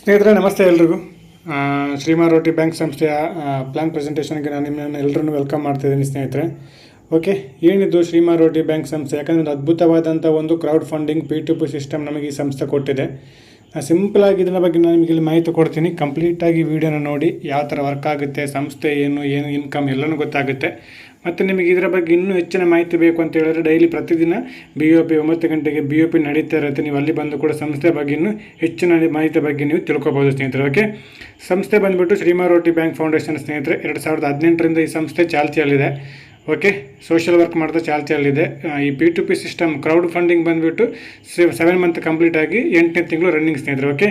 ಸ್ನೇಹಿತರೆ, ನಮಸ್ತೆ ಎಲ್ರಿಗೂ. ಶ್ರೀಮಾ ರೋಟಿ ಬ್ಯಾಂಕ್ ಸಂಸ್ಥೆಯ ಪ್ಲಾನ್ ಪ್ರೆಸೆಂಟೇಷನ್ಗೆ ನಾನು ನಿಮ್ಮನ್ನು ಎಲ್ಲರನ್ನು ವೆಲ್ಕಮ್ ಮಾಡ್ತಿದ್ದೀನಿ ಸ್ನೇಹಿತರೆ. ಓಕೆ ಏನಿದು ಶ್ರೀಮಾ ರೋಟಿ ಬ್ಯಾಂಕ್ ಸಂಸ್ಥೆ? ಯಾಕಂದರೆ ಒಂದು ಅದ್ಭುತವಾದಂಥ ಒಂದು crowdfunding P to P system ನಮಗೆ ಈ ಸಂಸ್ಥೆ ಕೊಟ್ಟಿದೆ. ಸಿಂಪಲ್ ಆಗಿ ಇದರ ಬಗ್ಗೆ ನಾನು ನಿಮಗೆ ಇಲ್ಲಿ ಮಾಹಿತಿ ಕೊಡ್ತೀನಿ. ಕಂಪ್ಲೀಟಾಗಿ ವಿಡಿಯೋನ ನೋಡಿ, ಯಾವ ಥರ ವರ್ಕ್ ಆಗುತ್ತೆ, ಸಂಸ್ಥೆ ಏನು ಏನು ಇನ್ಕಮ್ ಎಲ್ಲನೂ ಗೊತ್ತಾಗುತ್ತೆ. ಮತ್ತು ನಿಮಗೆ ಇದರ ಬಗ್ಗೆ ಇನ್ನೂ ಹೆಚ್ಚಿನ ಮಾಹಿತಿ ಬೇಕು ಅಂತ ಹೇಳಿದ್ರೆ ಡೈಲಿ ಪ್ರತಿದಿನ ಬಿ ಒ ಪಿ ಒಂಬತ್ತು ಗಂಟೆಗೆ ಬಿ ಒ ಪಿ ನಡೀತಾ ಇರುತ್ತೆ. ನೀವು ಅಲ್ಲಿ ಬಂದು ಕೂಡ ಸಂಸ್ಥೆ ಬಗ್ಗೆ ಇನ್ನೂ ಹೆಚ್ಚಿನ ಮಾಹಿತಿ ಬಗ್ಗೆ ನೀವು ತಿಳ್ಕೊಬೋದು ಸ್ನೇಹಿತರೆ. ಓಕೆ ಸಂಸ್ಥೆ ಬಂದುಬಿಟ್ಟು ಶ್ರೀಮಾರೋಟಿ ಬ್ಯಾಂಕ್ ಫೌಂಡೇಶನ್ ಸ್ನೇಹಿತರೆ, ಎರಡು ಸಾವಿರದ ಹದಿನೆಂಟರಿಂದ ಈ ಸಂಸ್ಥೆ ಚಾಲ್ತಿಯಲ್ಲಿದೆ. ಓಕೆ ಸೋಷಿಯಲ್ ವರ್ಕ್ ಮಾಡ್ತಾ ಚಾಲ್ತಿಯಲ್ಲಿದೆ. ಈ P to P system crowdfunding ಬಂದುಬಿಟ್ಟು ಸೆವೆನ್ ಮಂತ್ ಕಂಪ್ಲೀಟ್ ಆಗಿ ಎಂಟನೇ ತಿಂಗಳು ರನ್ನಿಂಗ್ ಸ್ನೇಹಿತರೆ. ಓಕೆ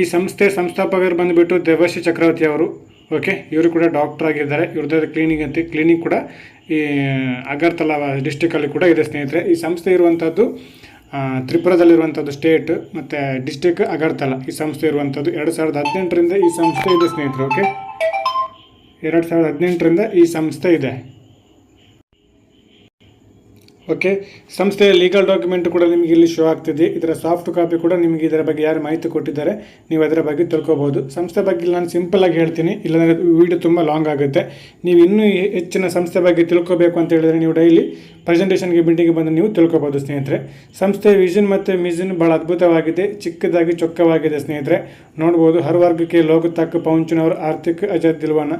ಈ ಸಂಸ್ಥೆ ಸಂಸ್ಥಾಪಕರು ಬಂದುಬಿಟ್ಟು ದೇವಶ್ರೀ ಚಕ್ರವರ್ತಿ ಅವರು ಓಕೆ ಇವರು ಕೂಡ ಡಾಕ್ಟರ್ ಆಗಿದ್ದಾರೆ. ಇವ್ರದ್ದು ಕ್ಲಿನಿಕ್ ಅಂತ. ಕ್ಲಿನಿಕ್ ಕೂಡ ಈ, ಅಗರ್ತಲಾ ಡಿಸ್ಟಿಕಲ್ಲಿ ಕೂಡ ಇದೆ ಸ್ನೇಹಿತರೆ. ಈ ಸಂಸ್ಥೆ ಇರುವಂಥದ್ದು ತ್ರಿಪುರದಲ್ಲಿರುವಂಥದ್ದು ಸ್ಟೇಟ್ ಮತ್ತು ಡಿಸ್ಟಿಕ್ ಅಗರ್ತಲಾ. ಈ ಸಂಸ್ಥೆ ಇರುವಂಥದ್ದು ಎರಡು ಸಾವಿರದ ಹದಿನೆಂಟರಿಂದ ಈ ಸಂಸ್ಥೆ ಇದೆ ಸ್ನೇಹಿತರು ಓಕೆ ಎರಡು ಸಾವಿರದ ಹದಿನೆಂಟರಿಂದ ಈ ಸಂಸ್ಥೆ ಇದೆ. ಓಕೆ ಸಂಸ್ಥೆಯ ಲೀಗಲ್ ಡಾಕ್ಯುಮೆಂಟ್ ಕೂಡ ನಿಮಗೆ ಇಲ್ಲಿ ಶೋ ಆಗ್ತಿದೆ. ಇದರ ಸಾಫ್ಟ್ ಕಾಪಿ ಕೂಡ ನಿಮಗೆ ಇದರ ಬಗ್ಗೆ ಯಾರು ಮಾಹಿತಿ ಕೊಟ್ಟಿದ್ದಾರೆ, ನೀವು ಅದರ ಬಗ್ಗೆ ತಿಳ್ಕೊಬೋದು. ಸಂಸ್ಥೆ ಬಗ್ಗೆ ನಾನು ಸಿಂಪಲ್ ಆಗಿ ಹೇಳ್ತೀನಿ. ಇಲ್ಲಾಂದರೆ ವೀಡಿಯೋ ತುಂಬ ಲಾಂಗ್ ಆಗುತ್ತೆ. ನೀವು ಇನ್ನೂ ಹೆಚ್ಚಿನ ಸಂಸ್ಥೆ ಬಗ್ಗೆ ತಿಳ್ಕೊಬೇಕು ಅಂತ ಹೇಳಿದ್ರೆ ನೀವು ಡೈಲಿ ಪ್ರೆಸೆಂಟೇಷನ್ಗೆ ಮೀಟಿಂಗ್ಗೆ ಬಂದು ನೀವು ತಿಳ್ಕೊಬೋದು ಸ್ನೇಹಿತರೆ. ಸಂಸ್ಥೆಯ ವಿಷನ್ ಮತ್ತು ಮಿಷನ್ ಭಾಳ ಅದ್ಭುತವಾಗಿದೆ. ಚಿಕ್ಕದಾಗಿ ಚೊಕ್ಕವಾಗಿದೆ ಸ್ನೇಹಿತರೆ. ನೋಡ್ಬೋದು, ಹರ್ ವರ್ಗಕ್ಕೆ ಲೋಕ ತಕ್ಕ ಪೌಂಚಿನವರು ಆರ್ಥಿಕ ಅಜಯ್ ದಿಲ್ವಾನ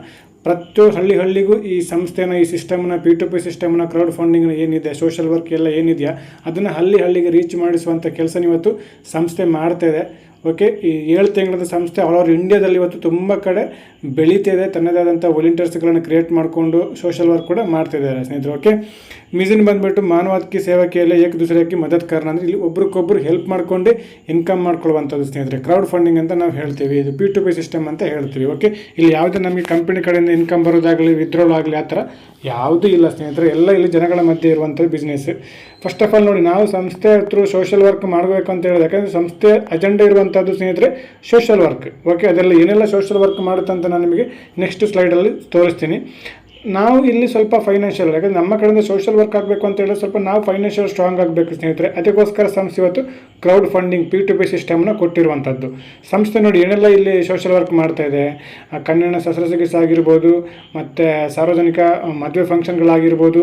ಪ್ರತಿಯೊಂದು ಹಳ್ಳಿ ಹಳ್ಳಿಗೂ ಈ ಸಂಸ್ಥೆನ, ಈ ಸಿಸ್ಟಮ್ನ ಪಿ ಟು ಪಿ ಸಿಸ್ಟಮ್ನ ಕ್ರೌಡ್ ಫಂಡಿಂಗ್ನ ಏನಿದೆ ಸೋಷಿಯಲ್ ವರ್ಕ್ ಎಲ್ಲ ಏನಿದೆಯಾ, ಅದನ್ನು ಹಳ್ಳಿ ಹಳ್ಳಿಗೆ ರೀಚ್ ಮಾಡಿಸುವಂಥ ಕೆಲಸ ಇವತ್ತು ಸಂಸ್ಥೆ ಮಾಡ್ತಾ ಇದೆ. ಓಕೆ ಈ ಏಳು ತಿಂಗಳದ ಸಂಸ್ಥೆ ಆಲ್ ಓವರ್ ಇಂಡಿಯಾದಲ್ಲಿ ಇವತ್ತು ತುಂಬ ಕಡೆ ಬೆಳೀತಿದೆ ತನ್ನದೇ ಆದಂಥ ವಾಲಂಟಿಯರ್ಸ್ಗಳನ್ನು ಕ್ರಿಯೇಟ್ ಮಾಡಿಕೊಂಡು ಸೋಷಿಯಲ್ ವರ್ಕ್ ಕೂಡ ಮಾಡ್ತಿದ್ದಾರೆ ಸ್ನೇಹಿತರು ಓಕೆ ಮಿಷನ್ ಬಂದುಬಿಟ್ಟು ಮಾನವತ್ಕಿ ಸೇವಕಿಯಲ್ಲಿ ಏಕ ದೂಸರಕ್ಕೆ ಮದತ್ ಕಾರಣ ಅಂದರೆ ಇಲ್ಲಿ ಒಬ್ರಿಗೊಬ್ರು ಹೆಲ್ಪ್ ಮಾಡಿಕೊಂಡು ಇನ್ಕಮ್ ಮಾಡ್ಕೊಳ್ಳುವಂಥದ್ದು ಸ್ನೇಹಿತರೆ. ಕ್ರೌಡ್ ಫಂಡಿಂಗ್ ಅಂತ ನಾವು ಹೇಳ್ತೀವಿ, ಇದು ಪಿ ಟು ಪಿ ಸಿಸ್ಟಮ್ ಅಂತ ಹೇಳ್ತೀವಿ ಓಕೆ ಇಲ್ಲಿ ಯಾವುದೇ ನಮಗೆ ಕಂಪನಿ ಕಡೆಯಿಂದ ಇನ್ಕಮ್ ಬರೋದಾಗಲಿ ವಿತ್ಡ್ರೋಲ್ ಆಗಲಿ, ಆ ಥರ ಯಾವುದೂ ಇಲ್ಲ ಸ್ನೇಹಿತರೆ. ಎಲ್ಲ ಇಲ್ಲಿ ಜನಗಳ ಮಧ್ಯೆ ಇರುವಂಥದ್ದು ಬಿಸ್ನೆಸ್ ಫಸ್ಟ್ ಆಫ್ ಆಲ್ ನೋಡಿ, ನಾವು ಸಂಸ್ಥೆ ಥ್ರೂ ಸೋಷಿಯಲ್ ವರ್ಕ್ ಮಾಡಬೇಕು ಅಂತ ಹೇಳಿದ್ರೆ ಯಾಕಂದರೆ ಸಂಸ್ಥೆ ಅಜೆಂಡಾ ಇರುವಂಥದ್ದು ಸ್ನೇಹಿತರೆ ಸೋಷಿಯಲ್ ವರ್ಕ್ ಓಕೆ ಅದೆಲ್ಲ ಏನೆಲ್ಲ ಸೋಷಿಯಲ್ ವರ್ಕ್ ಮಾಡುತ್ತೆ ಅಂತ ನಾನು ನಿಮಗೆ ನೆಕ್ಸ್ಟ್ ಸ್ಲೈಡಲ್ಲಿ ತೋರಿಸ್ತೀನಿ. ನಾವು ಇಲ್ಲಿ ಸ್ವಲ್ಪ ಫೈನಾನ್ಷಿಯಲ್ ಯಾಕಂದ್ರೆ ನಮ್ಮ ಕಡೆಯಿಂದ ಸೋಷಿಯಲ್ ವರ್ಕ್ ಆಗಬೇಕು ಅಂತ ಹೇಳಿದ್ರೆ ಸ್ವಲ್ಪ ನಾವು ಫೈನಾನ್ಷಿಯಲ್ ಸ್ಟ್ರಾಂಗ್ ಆಗಬೇಕು ಸ್ನೇಹಿತರೆ. ಅದಕ್ಕೋಸ್ಕರ ಸಂಸ್ಥೆ ಇವತ್ತು crowd funding P to P ಸಿಸ್ಟಮ್ನ ಕೊಟ್ಟಿರುವಂಥದ್ದು. ಸಂಸ್ಥೆ ನೋಡಿ ಏನೆಲ್ಲ ಇಲ್ಲಿ ಸೋಷಿಯಲ್ ವರ್ಕ್ ಮಾಡ್ತಾ ಇದೆ. ಕನ್ನಡ ಶಸ್ತ್ರ ಚಿಕಿತ್ಸೆ ಆಗಿರ್ಬೋದು, ಮತ್ತು ಸಾರ್ವಜನಿಕ ಮದುವೆ ಫಂಕ್ಷನ್ಗಳಾಗಿರ್ಬೋದು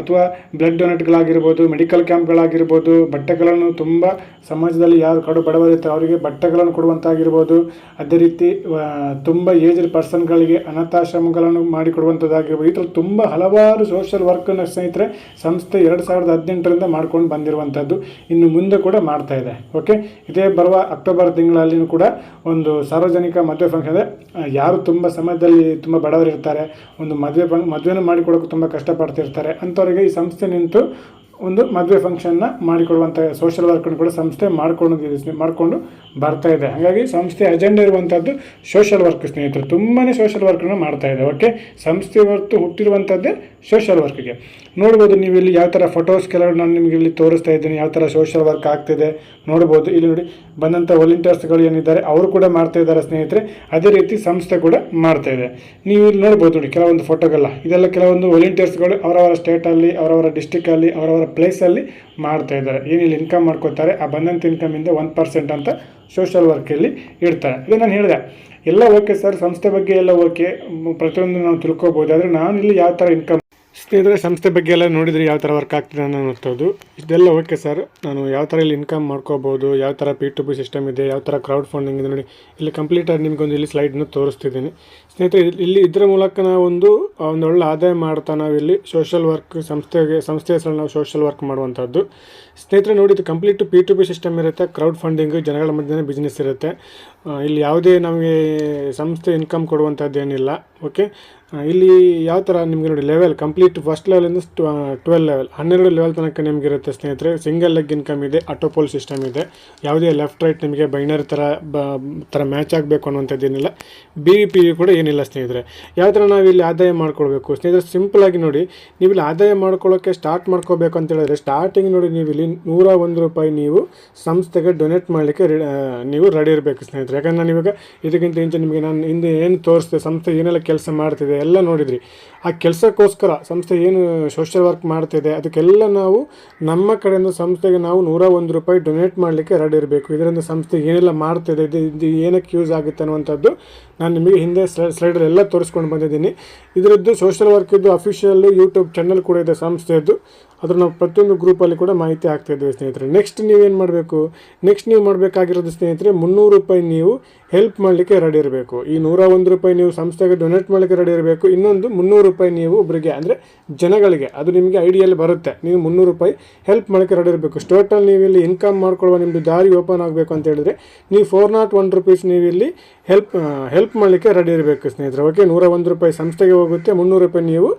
ಅಥವಾ ಬ್ಲಡ್ ಡೊನೇಟ್ಗಳಾಗಿರ್ಬೋದು ಮೆಡಿಕಲ್ ಕ್ಯಾಂಪ್ಗಳಾಗಿರ್ಬೋದು ಬಟ್ಟೆಗಳನ್ನು ತುಂಬ ಸಮಾಜದಲ್ಲಿ ಯಾರು ಕಡು ಬಡವರಿರ್ತಾರೆ ಅವರಿಗೆ ಬಟ್ಟೆಗಳನ್ನು ಕೊಡುವಂತಾಗಿರ್ಬೋದು. ಅದೇ ರೀತಿ ತುಂಬ ಏಜ್ಡ್ ಪರ್ಸನ್ಗಳಿಗೆ ಅನಾಥಾಶ್ರಮಗಳನ್ನು ಮಾಡಿಕೊಡುವಂಥದ್ದಾಗಿರ್ಬೋದು. ಥರ ತುಂಬ ಹಲವಾರು ಸೋಷಿಯಲ್ ವರ್ಕನ್ನು ಸ್ನೇಹಿತರೆ, ಸಂಸ್ಥೆ ಎರಡು ಸಾವಿರದ ಹದಿನೆಂಟರಿಂದ ಮಾಡ್ಕೊಂಡು ಬಂದಿರುವಂಥದ್ದು ಇನ್ನು ಮುಂದೆ ಕೂಡ ಮಾಡ್ತಾ ಇದೆ. ಓಕೆ ಇದೇ ಬರುವ ಅಕ್ಟೋಬರ್ ತಿಂಗಳಲ್ಲಿಯೂ ಕೂಡ ಒಂದು ಸಾರ್ವಜನಿಕ ಮದುವೆ ಫಂಕ್ಷನ್ ಯಾರು ತುಂಬ ಸಮಯದಲ್ಲಿ ತುಂಬ ಬಡವರಿರ್ತಾರೆ, ಒಂದು ಮದುವೆ ಫಂಕ್ ಮದುವೆನ ಮಾಡಿಕೊಡೋಕೆ ತುಂಬ ಕಷ್ಟಪಡ್ತಿರ್ತಾರೆ. ಅಂಥವ್ರಿಗೆ ಈ ಸಂಸ್ಥೆ ನಿಂತು ಒಂದು ಮದುವೆ ಫಂಕ್ಷನ್ನ ಮಾಡಿಕೊಡುವಂಥ ಸೋಷಿಯಲ್ ವರ್ಕನ್ನು ಕೂಡ ಸಂಸ್ಥೆ ಮಾಡ್ಕೊಂಡು ಮಾಡಿಕೊಂಡು ಬರ್ತಾ ಇದೆ. ಹಾಗಾಗಿ ಸಂಸ್ಥೆ ಅಜೆಂಡಾ ಇರುವಂಥದ್ದು ಸೋಷಿಯಲ್ ವರ್ಕ್ ಸ್ನೇಹಿತರು. ತುಂಬಾ ಸೋಷಿಯಲ್ ವರ್ಕನ್ನು ಮಾಡ್ತಾ ಇದೆ. ಓಕೆ ಸಂಸ್ಥೆ ಹೊರತು ಹುಟ್ಟಿರುವಂಥದ್ದೇ ಸೋಷಿಯಲ್ ವರ್ಕ್ಗೆ ನೋಡ್ಬೋದು ನೀವು ಇಲ್ಲಿ ಯಾವ ಥರ ಫೋಟೋಸ್ ಕೆಲವರು ನಾನು ನಿಮಗೆ ಇಲ್ಲಿ ತೋರಿಸ್ತಾ ಇದ್ದೀನಿ, ಯಾವ ಥರ ಸೋಷಿಯಲ್ ವರ್ಕ್ ಆಗ್ತಿದೆ ನೋಡ್ಬೋದು. ಇಲ್ಲಿ ನೋಡಿ ಬಂದಂಥ ವಾಲಂಟಿಯರ್ಸ್ಗಳು ಏನಿದ್ದಾರೆ, ಅವರು ಕೂಡ ಮಾಡ್ತಾ ಇದ್ದಾರೆ ಸ್ನೇಹಿತರೆ. ಅದೇ ರೀತಿ ಸಂಸ್ಥೆ ಕೂಡ ಮಾಡ್ತಾ ಇದೆ. ನೀವು ಇಲ್ಲಿ ನೋಡ್ಬೋದು ನೋಡಿ, ಕೆಲವೊಂದು ಫೋಟೋಗಳಲ್ಲ ಇದೆಲ್ಲ ಕೆಲವೊಂದು ವಾಲಂಟಿಯರ್ಸ್ಗಳು ಅವರವರ ಸ್ಟೇಟಲ್ಲಿ ಅವರವರ ಡಿಸ್ಟಿಕಲ್ಲಿ ಅವರವರ ಪ್ಲೇಸಲ್ಲಿ ಮಾಡ್ತಾ ಇದ್ದಾರೆ. ಏನಿಲ್ಲಿ ಇನ್ಕಮ್ ಮಾಡ್ಕೋತಾರೆ ಆ ಬಂದಂಥ ಇನ್ಕಮಿಂದ ಒನ್ ಪರ್ಸೆಂಟ್ ಅಂತ ಸೋಷಿಯಲ್ ವರ್ಕಲ್ಲಿ ಇಡ್ತಾರೆ. ಇದು ನಾನು ಹೇಳಿದೆ, ಎಲ್ಲ ಓಕೆ ಸರ್ ಸಂಸ್ಥೆ ಬಗ್ಗೆ ಎಲ್ಲ ಓಕೆ ಪ್ರತಿಯೊಂದು ನಾವು ತಿಳ್ಕೊಬೋದು ಆದರೆ ನಾನು ಇಲ್ಲಿ ಯಾವ ಥರ ಇನ್ಕಮ್ ಸ್ನೇಹಿತರೆ ಸಂಸ್ಥೆ ಬಗ್ಗೆ ಎಲ್ಲ ನೋಡಿದರೆ ಯಾವ ಥರ ವರ್ಕ್ ಆಗ್ತಿದೆ ಅನ್ನೋದು. ಇದೆಲ್ಲ ಓಕೆ ಸರ್ ನಾನು ಯಾವ ಥರ ಇಲ್ಲಿ ಇನ್ಕಮ್ ಮಾಡ್ಕೋಬೋದು, ಯಾವ ಥರ ಪಿ ಟು ಪಿ ಸಿಸ್ಟಮ್ ಇದೆ, ಯಾವ ಥರ ಕ್ರೌಡ್ ಫಂಡಿಂಗ್ ಇದೆ ನೋಡಿ. ಇಲ್ಲಿ ಕಂಪ್ಲೀಟಾಗಿ ನಿಮಗೊಂದು ಇಲ್ಲಿ ಸ್ಲೈಡ್ನ ತೋರಿಸ್ತಿದ್ದೀನಿ. ಸ್ನೇಹಿತರೆ ಇಲ್ಲಿ- ಇದರ ಮೂಲಕ ನಾವು ಒಂದು ಒಳ್ಳೆ ಆದಾಯ ಮಾಡ್ತಾ ನಾವಿಲ್ಲಿ ಸೋಷಿಯಲ್ ವರ್ಕ್ ಸಂಸ್ಥೆಗೆ, ಸಂಸ್ಥೆ ಹೆಸರಲ್ಲಿ ನಾವು ಸೋಷಲ್ ವರ್ಕ್ ಮಾಡುವಂಥದ್ದು. ಸ್ನೇಹಿತರೆ, ನೋಡಿ, ಇದು complete P to P system ಇರುತ್ತೆ. ಕ್ರೌಡ್ ಫಂಡಿಂಗ್ ಜನಗಳ ಮಧ್ಯೆ ಬಿಸ್ನೆಸ್ ಇರುತ್ತೆ. ಇಲ್ಲಿ ಯಾವುದೇ ನಮಗೆ ಸಂಸ್ಥೆ ಇನ್ಕಮ್ ಕೊಡುವಂಥದ್ದು ಏನಿಲ್ಲ ಓಕೆ ಇಲ್ಲಿ ಯಾವ ಥರ ನಿಮಗೆ ನೋಡಿ ಲೆವೆಲ್ ಕಂಪ್ಲೀಟ್ ಫಸ್ಟ್ ಲೆವೆಲಿಂದ ಟ್ವೆಲ್ ಲೆವೆಲ್ ಹನ್ನೆರಡು ಲೆವೆಲ್ ತನಕ ನಿಮಗೆ ಇರುತ್ತೆ ಸ್ನೇಹಿತರೆ. ಸಿಂಗಲ್ ಲೆಗ್ ಇನ್ಕಮ್ ಇದೆ ಆಟೋಪೋಲ್ ಸಿಸ್ಟಮ್ ಇದೆ. ಯಾವುದೇ ಲೆಫ್ಟ್ ರೈಟ್ ನಿಮಗೆ ಬೈನರ್ ಥರ ಬ ಥರ ಮ್ಯಾಚ್ ಆಗಬೇಕು ಅನ್ನುವಂಥದ್ದು ಏನಿಲ್ಲ. ಬಿ ಪಿ ಕೂಡ ಏನಿಲ್ಲ ಸ್ನೇಹಿತರೆ. ಯಾವ ಥರ ನಾವು ಇಲ್ಲಿ ಆದಾಯ ಮಾಡ್ಕೊಳ್ಬೇಕು? ಸ್ನೇಹಿತರೆ ಸಿಂಪಲಾಗಿ ನೋಡಿ, ನೀವು ಇಲ್ಲಿ ಆದಾಯ ಮಾಡ್ಕೊಳ್ಳೋಕ್ಕೆ ಸ್ಟಾರ್ಟ್ ಮಾಡ್ಕೋಬೇಕು ಅಂತ ಹೇಳಿದ್ರೆ ಸ್ಟಾರ್ಟಿಂಗ್ ನೋಡಿ ನೀವು ಇಲ್ಲಿ ನೂರ ಒಂದು ರೂಪಾಯಿ ನೀವು ಸಂಸ್ಥೆಗೆ ಡೊನೇಟ್ ಮಾಡಲಿಕ್ಕೆ ನೀವು ರೆಡಿ ಇರಬೇಕು ಸ್ನೇಹಿತರೆ. ಯಾಕಂದ್ರೆ ನಾನು ಇವಾಗ ಇದಕ್ಕಿಂತ ಮುಂಚೆ ನಿಮಗೆ ನಾನು ಹಿಂದೆ ಏನು ತೋರಿಸಿದೆ, ಸಂಸ್ಥೆ ಏನೆಲ್ಲ ಕೆಲಸ ಮಾಡ್ತಿದೆ ಎಲ್ಲ ನೋಡಿದ್ರಿ. ಆ ಕೆಲಸಕ್ಕೋಸ್ಕರ ಸಂಸ್ಥೆ ಏನು ಸೋಷಿಯಲ್ ವರ್ಕ್ ಮಾಡ್ತಿದೆ, ಅದಕ್ಕೆಲ್ಲ ನಾವು ನಮ್ಮ ಕಡೆಯಿಂದ ಸಂಸ್ಥೆಗೆ ನಾವು ನೂರ ಒಂದು ರೂಪಾಯಿ ಡೊನೇಟ್ ಮಾಡಲಿಕ್ಕೆ ರೆಡಿ ಇರಬೇಕು. ಇದರಿಂದ ಸಂಸ್ಥೆ ಏನೆಲ್ಲ ಮಾಡ್ತಿದೆ, ಇದು ಇದು ಏನಕ್ಕೆ ಯೂಸ್ ಆಗುತ್ತೆ ಅನ್ನುವಂಥದ್ದು ನಾನು ನಿಮಗೆ ಹಿಂದೆ ಸ್ಲೈಡಲ್ಲಿ ಎಲ್ಲ ತೋರಿಸ್ಕೊಂಡು ಬಂದಿದ್ದೀನಿ. ಇದರದ್ದು ಸೋಷಿಯಲ್ ವರ್ಕಿದ್ದು ಅಫಿಷಿಯಲ್ ಯೂಟ್ಯೂಬ್ ಚಾನಲ್ ಕೂಡ ಇದೆ ಸಂಸ್ಥೆಯದ್ದು. ಅದ್ರ ನಾವು ಪ್ರತಿಯೊಂದು ಗ್ರೂಪಲ್ಲಿ ಕೂಡ ಮಾಹಿತಿ ಆಗ್ತಾ ಇದ್ದೀವಿ ಸ್ನೇಹಿತರೆ. ನೆಕ್ಸ್ಟ್ ನೀವೇನು ಮಾಡಬೇಕು? ನೆಕ್ಸ್ಟ್ ನೀವು ಮಾಡಬೇಕಾಗಿರೋದು ಸ್ನೇಹಿತರೆ, ಮುನ್ನೂರು ರೂಪಾಯಿ ನೀವು ಹೆಲ್ಪ್ ಮಾಡಲಿಕ್ಕೆ ರೆಡಿ ಇರಬೇಕು. ಈ ನೂರ ಒಂದು ರೂಪಾಯಿ ನೀವು ಸಂಸ್ಥೆಗೆ ಡೊನೇಟ್ ಮಾಡಲಿಕ್ಕೆ ರೆಡಿ ಇರಬೇಕು. ಇನ್ನೊಂದು ಮುನ್ನೂರು ರೂಪಾಯಿ ನೀವು ಒಬ್ಬರಿಗೆ ಅಂದರೆ ಜನಗಳಿಗೆ, ಅದು ನಿಮಗೆ ಐಡಿಯಲ್ಲಿ ಬರುತ್ತೆ. ನೀವು ಮುನ್ನೂರು ರೂಪಾಯಿ ಹೆಲ್ಪ್ ಮಾಡಲಿಕ್ಕೆ ರೆಡಿ ಇರಬೇಕು. ಟೋಟಲ್ ನೀವು ಇಲ್ಲಿ ಇನ್ಕಮ್ ಮಾಡ್ಕೊಳ್ಳುವ ನಿಮ್ಮದು ದಾರಿ ಓಪನ್ ಆಗಬೇಕು ಅಂತ ಹೇಳಿದ್ರೆ, ನೀವು ಫೋರ್ ನಾಟ್ ಒನ್ ರುಪೀಸ್ ನೀವು ಇಲ್ಲಿ ಹೆಲ್ಪ್ ಹೆಲ್ಪ್ ಮಾಡಲಿಕ್ಕೆ ರೆಡಿ ಇರಬೇಕು ಸ್ನೇಹಿತರೆ. ಓಕೆ ನೂರ ಒಂದು ರೂಪಾಯಿ ಸಂಸ್ಥೆಗೆ ಹೋಗುತ್ತೆ, ಮುನ್ನೂರು ರೂಪಾಯಿ ನೀವು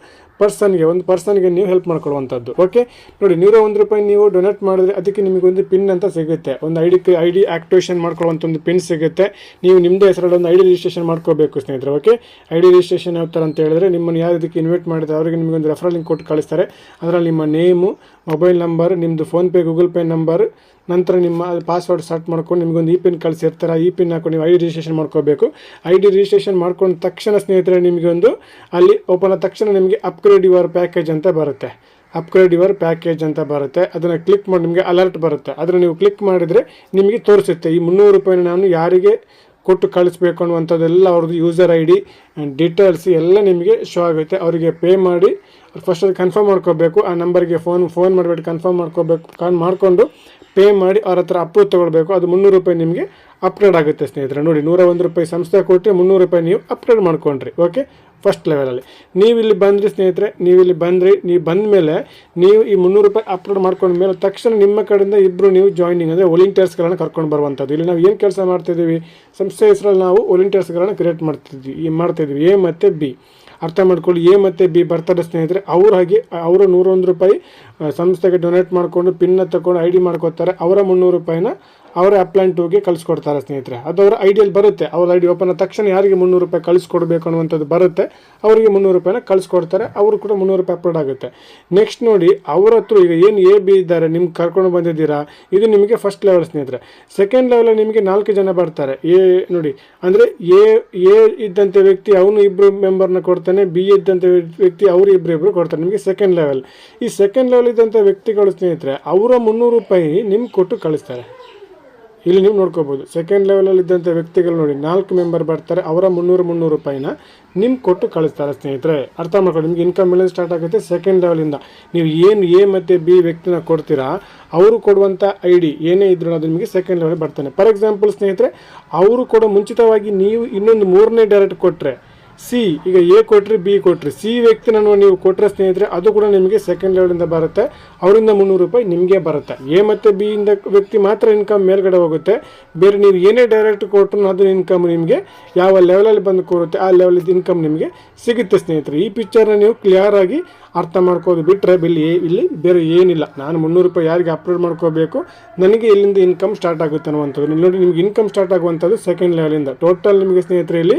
ಪರ್ಸನ್ಗೆ, ಒಂದು ಪರ್ಸನ್ಗೆ ನೀವು ಹೆಲ್ಪ್ ಮಾಡ್ಕೊಳ್ಳುವಂಥದ್ದು. ಓಕೆ ನೋಡಿ, ನೂರ ಒಂದು ರೂಪಾಯಿ ನೀವು ಡೊನೇಟ್ ಮಾಡಿದ್ರೆ ಅದಕ್ಕೆ ನಿಮಗೆ ಒಂದು ಪಿನ್ ಅಂತ ಸಿಗುತ್ತೆ. ಒಂದು I D I D activation ಮಾಡ್ಕೊಳ್ಳುವಂಥ ಒಂದು ಪಿನ್ ಸಿಗುತ್ತೆ. ನೀವು ನಿಮ್ಮದೇ ಹೆಸರಲ್ಲಿ ಒಂದು ಐ ಡಿ ರಿಜಿಸ್ಟ್ರೇಷನ್ ಮಾಡ್ಕೋಬೇಕು, ಸ್ನೇಹಿತರೆ ಓಕೆ ಐ ಡಿ ರಿಜಿಸ್ಟ್ರೇಷನ್ ಯಾವ ಥರ ಅಂತ ಹೇಳಿದ್ರೆ ನಿಮ್ಮನ್ನು ಯಾರು ಇದಕ್ಕೆ ಇನ್ವೈಟ್ ಮಾಡಿದ್ರೆ ಅವರಿಗೆ ನಿಮಗೆ ಒಂದು ರೆಫರಲ್ ಲಿಂಕ್ ಕೊಟ್ಟು ಕಳಿಸ್ತಾರೆ. ಅದರಲ್ಲಿ ನಿಮ್ಮ ನೇಮು ಮೊಬೈಲ್ ನಂಬರ್ ನಿಮ್ಮದು ಫೋನ್ಪೇ ಗೂಗಲ್ ಪೇ ನಂಬರ್ ನಂತರ ನಿಮ್ಮ ಪಾಸ್ವರ್ಡ್ ಸೆಟ್ ಮಾಡ್ಕೊಂಡು ನಿಮಗೊಂದು ಇ ಪಿನ್ ಕಳಿಸಿರ್ತಾರೆ ಇ ಪಿನ್ ಹಾಕೊಂಡು ನೀವು ಐ ಡಿ ರಿಜಿಸ್ಟ್ರೇಷನ್ ಮಾಡ್ಕೋಬೇಕು. ಐ ಡಿ ರಿಜಿಸ್ಟ್ರೇಷನ್ ಮಾಡ್ಕೊಂಡು ತಕ್ಷಣ ಸ್ನೇಹಿತರೆ ನಿಮಗೆ ಒಂದು ಅಲ್ಲಿ ಓಪನ್ ಆದ ತಕ್ಷಣ ನಿಮಗೆ ಅಪ್ಗ್ರೇಡ್ ಯುವರ್ ಪ್ಯಾಕೇಜ್ ಅಂತ ಬರುತ್ತೆ. ಅಪ್ಗ್ರೇಡ್ ಯುವರ್ ಪ್ಯಾಕೇಜ್ ಅಂತ ಬರುತ್ತೆ. ಅದನ್ನು ಕ್ಲಿಕ್ ಮಾಡಿ ನಿಮಗೆ ಅಲರ್ಟ್ ಬರುತ್ತೆ. ಅದನ್ನು ನೀವು ಕ್ಲಿಕ್ ಮಾಡಿದರೆ ನಿಮಗೆ ತೋರಿಸುತ್ತೆ. ಈ ಮುನ್ನೂರು ರೂಪಾಯಿನ ನಾನು ಯಾರಿಗೆ ಕೊಟ್ಟು ಕಳಿಸ್ಬೇಕು ಅನ್ನುವಂಥದ್ದೆಲ್ಲ ಅವ್ರದ್ದು ಯೂಸರ್ ಐ ಡಿ ಡೀಟೇಲ್ಸ್ ಎಲ್ಲ ನಿಮಗೆ ಶೋ ಆಗುತ್ತೆ. ಅವರಿಗೆ ಪೇ ಮಾಡಿ ಫಸ್ಟ್ ಅದು ಕನ್ಫರ್ಮ್ ಮಾಡ್ಕೋಬೇಕು. ಆ ನಂಬರ್ಗೆ ಫೋನ್ ಫೋನ್ ಮಾಡಿಬಿಟ್ಟು ಕನ್ಫರ್ಮ್ ಮಾಡ್ಕೋಬೇಕು ಕಾನ್ ಮಾಡಿಕೊಂಡು ಪೇ ಮಾಡಿ ಅವ್ರ ಹತ್ರ ಅಪ್ರೂವ್ ತೊಗೊಳ್ಬೇಕು. ಅದು ಮುನ್ನೂರು ರೂಪಾಯಿ ನಿಮಗೆ ಅಪ್ಗ್ರೇಡ್ ಆಗುತ್ತೆ ಸ್ನೇಹಿತರೆ. ನೋಡಿ ನೂರ ಒಂದು ರೂಪಾಯಿ ಸಂಸ್ಥೆ ಕೊಟ್ಟರೆ ಮುನ್ನೂರು ರೂಪಾಯಿ ನೀವು ಅಪ್ಗ್ರೇಡ್ ಮಾಡ್ಕೊಂಡ್ರಿ ಓಕೆ ಫಸ್ಟ್ ಲೆವೆಲಲ್ಲಿ ನೀವು ಇಲ್ಲಿ ಬಂದ್ರಿ ಸ್ನೇಹಿತರೆ, ನೀವು ಇಲ್ಲಿ ಬಂದ್ರಿ, ನೀವು ಬಂದ ಮೇಲೆ ನೀವು ಈ ಮುನ್ನೂರು ರೂಪಾಯಿ ಅಪ್ಲೋಡ್ ಮಾಡ್ಕೊಂಡ ಮೇಲೆ ತಕ್ಷಣ ನಿಮ್ಮ ಕಡೆಯಿಂದ ಇಬ್ಬರು ನೀವು ಜಾಯ್ನಿಂಗ್ ಅಂದರೆ ವಾಲಂಟಿಯರ್ಸ್ಗಳನ್ನು ಕರ್ಕೊಂಡು ಬರುವಂಥದ್ದು. ಇಲ್ಲಿ ನಾವು ಏನು ಕೆಲಸ ಮಾಡ್ತಿದ್ದೀವಿ? ಸಂಸ್ಥೆ ಹೆಸರಲ್ಲಿ ನಾವು ವಾಲಂಟಿಯರ್ಸ್ಗಳನ್ನು ಕ್ರಿಯೇಟ್ ಮಾಡ್ತಿದ್ವಿ, ಈ ಮಾಡ್ತಿದ್ವಿ. ಎ ಮತ್ತು ಬಿ. ಅರ್ಥ ಮಾಡ್ಕೊಳ್ಳಿ, ಎ ಮತ್ತು ಬಿ ಬರ್ತಾರೆ ಸ್ನೇಹಿತರೆ. ಅವ್ರ ಹಾಗೆ, ಅವರು ನೂರೊಂದು ರೂಪಾಯಿ ಸಂಸ್ಥೆಗೆ ಡೊನೇಟ್ ಮಾಡಿಕೊಂಡು ಪಿನ್ನ ತಗೊಂಡು ಐ ಡಿ ಮಾಡ್ಕೋತಾರೆ ಅವರ ಮುನ್ನೂರು ರೂಪಾಯಿನ ಅವರ ಅಪ್ಲೈನ್ ಟೂಗೆ ಕಳಿಸ್ಕೊಡ್ತಾರೆ ಸ್ನೇಹಿತರೆ. ಅದು ಅವರ ಐಡಿಯಲ್ಲಿ ಬರುತ್ತೆ. ಅವ್ರ ಐ ಡಿ ಓಪನ್ ಆದ ತಕ್ಷಣ ಯಾರಿಗೆ ಮುನ್ನೂರು ರೂಪಾಯಿ ಕಳಿಸ್ಕೊಡ್ಬೇಕು ಅನ್ನುವಂಥದ್ದು ಬರುತ್ತೆ. ಅವರಿಗೆ ಮುನ್ನೂರು ರೂಪಾಯಿನ ಕಳಿಸ್ಕೊಡ್ತಾರೆ. ಅವರು ಕೂಡ ಮುನ್ನೂರು ರೂಪಾಯಿ ಅಪ್ಲೋಡ್ ಆಗುತ್ತೆ. ನೆಕ್ಸ್ಟ್ ನೋಡಿ, ಅವರ ಹತ್ರ ಈಗ ಏನು ಎ ಬಿ ಇದ್ದಾರೆ, ನಿಮ್ಗೆ ಕರ್ಕೊಂಡು ಬಂದಿದ್ದೀರಾ? ಇದು ನಿಮಗೆ ಫಸ್ಟ್ ಲೆವೆಲ್ ಸ್ನೇಹಿತರೆ. ಸೆಕೆಂಡ್ ಲೆವೆಲ್ ನಿಮಗೆ ನಾಲ್ಕು ಜನ ಬರ್ತಾರೆ. ಎ ನೋಡಿ, ಅಂದರೆ ಎ ಎ ಇದ್ದಂಥ ವ್ಯಕ್ತಿ ಅವನು ಇಬ್ಬರು ಮೆಂಬರ್ನ ಕೊಡ್ತಾನೆ. ಬಿ ಇದ್ದಂಥ ವ್ಯಕ್ತಿ ಅವರು ಇಬ್ಬರು ಇಬ್ಬರು ಕೊಡ್ತಾರೆ. ನಿಮಗೆ ಸೆಕೆಂಡ್ ಲೆವೆಲ್ ಈ ಸೆಕೆಂಡ್ ಲೆವೆಲ್ ಇದ್ದಂಥ ವ್ಯಕ್ತಿಗಳು ಸ್ನೇಹಿತರೆ, ಅವರ ಮುನ್ನೂರು ರೂಪಾಯಿ ನಿಮ್ಗೆ ಕೊಟ್ಟು ಕಳಿಸ್ತಾರೆ. ಇಲ್ಲಿ ನೀವು ನೋಡ್ಕೋಬೋದು ಸೆಕೆಂಡ್ ಲೆವೆಲಲ್ಲಿ ಇದ್ದಂಥ ವ್ಯಕ್ತಿಗಳು ನೋಡಿ, ನಾಲ್ಕು ಮೆಂಬರ್ ಬರ್ತಾರೆ, ಅವರ ಮುನ್ನೂರು ಮುನ್ನೂರು ರೂಪಾಯಿನ ನಿಮ್ಗೆ ಕೊಟ್ಟು ಕಳಿಸ್ತಾರೆ ಸ್ನೇಹಿತರೆ. ಅರ್ಥ ಮಾಡ್ಕೊಳ್ಳಿ, ನಿಮ್ಗೆ ಇನ್ಕಮ್ ಮೇಲೆ ಸ್ಟಾರ್ಟ್ ಆಗುತ್ತೆ ಸೆಕೆಂಡ್ ಲೆವೆಲಿಂದ ನೀವು ಏನು ಎ ಮತ್ತು ಬಿ ವ್ಯಕ್ತಿನ ಕೊಡ್ತೀರಾ, ಅವರು ಕೊಡುವಂಥ ಐ ಡಿ ಏನೇ ಇದ್ರು ಅದು ನಿಮಗೆ ಸೆಕೆಂಡ್ ಲೆವೆಲ್ ಬರ್ತಾನೆ. ಫಾರ್ ಎಕ್ಸಾಂಪಲ್ ಸ್ನೇಹಿತರೆ, ಅವರು ಕೊಡೋ ಮುಂಚಿತವಾಗಿ ನೀವು ಇನ್ನೊಂದು ಮೂರನೇ ಡೈರೆಕ್ಟ್ ಕೊಟ್ಟರೆ ಸಿ, ಈಗ ಎ ಕೊಟ್ಟರೆ ಬಿ ಕೊಟ್ಟರೆ ಸಿ ವ್ಯಕ್ತಿನ ನೀವು ಕೊಟ್ಟರೆ ಸ್ನೇಹಿತರೆ, ಅದು ಕೂಡ ನಿಮಗೆ ಸೆಕೆಂಡ್ ಲೆವೆಲಿಂದ ಬರುತ್ತೆ. ಅವರಿಂದ ಮುನ್ನೂರು ರೂಪಾಯಿ ನಿಮಗೆ ಬರುತ್ತೆ. ಎ ಮತ್ತು ಬಿ ಇಂದ ವ್ಯಕ್ತಿ ಮಾತ್ರ ಇನ್ಕಮ್ ಮೇಲ್ಗಡೆ ಹೋಗುತ್ತೆ. ಬೇರೆ ನೀವು ಏನೇ ಡೈರೆಕ್ಟ್ ಕೊಟ್ಟರು ಅದು ಇನ್ಕಮ್ ನಿಮಗೆ, ಯಾವ ಲೆವೆಲಲ್ಲಿ ಬಂದು ಕೂರುತ್ತೆ, ಆ ಲೆವೆಲಿದ್ದು ಇನ್ಕಮ್ ನಿಮಗೆ ಸಿಗುತ್ತೆ ಸ್ನೇಹಿತರೆ. ಈ ಪಿಕ್ಚರ್ನ ನೀವು ಕ್ಲಿಯರ್ ಆಗಿ ಅರ್ಥ ಮಾಡ್ಕೋದು ಬಿಟ್ಟರೆ ಇಲ್ಲಿ ಇಲ್ಲಿ ಬೇರೆ ಏನಿಲ್ಲ. ನಾನು ಮುನ್ನೂರು ರೂಪಾಯಿ ಯಾರಿಗೆ ಅಪ್ಲೋಡ್ ಮಾಡ್ಕೋಬೇಕು? ನನಗೆ ಇಲ್ಲಿಂದ ಇನ್ಕಮ್ ಸ್ಟಾರ್ಟ್ ಆಗುತ್ತೆ ಅನ್ನುವಂಥದ್ದು. ನೀವು ನೋಡಿ, ನಿಮ್ಗೆ ಇನ್ಕಮ್ ಸ್ಟಾರ್ಟ್ ಆಗುವಂಥದ್ದು ಸೆಕೆಂಡ್ ಲೆವೆಲಿಂದ ಟೋಟಲ್ ನಿಮಗೆ ಸ್ನೇಹಿತರೆ, ಇಲ್ಲಿ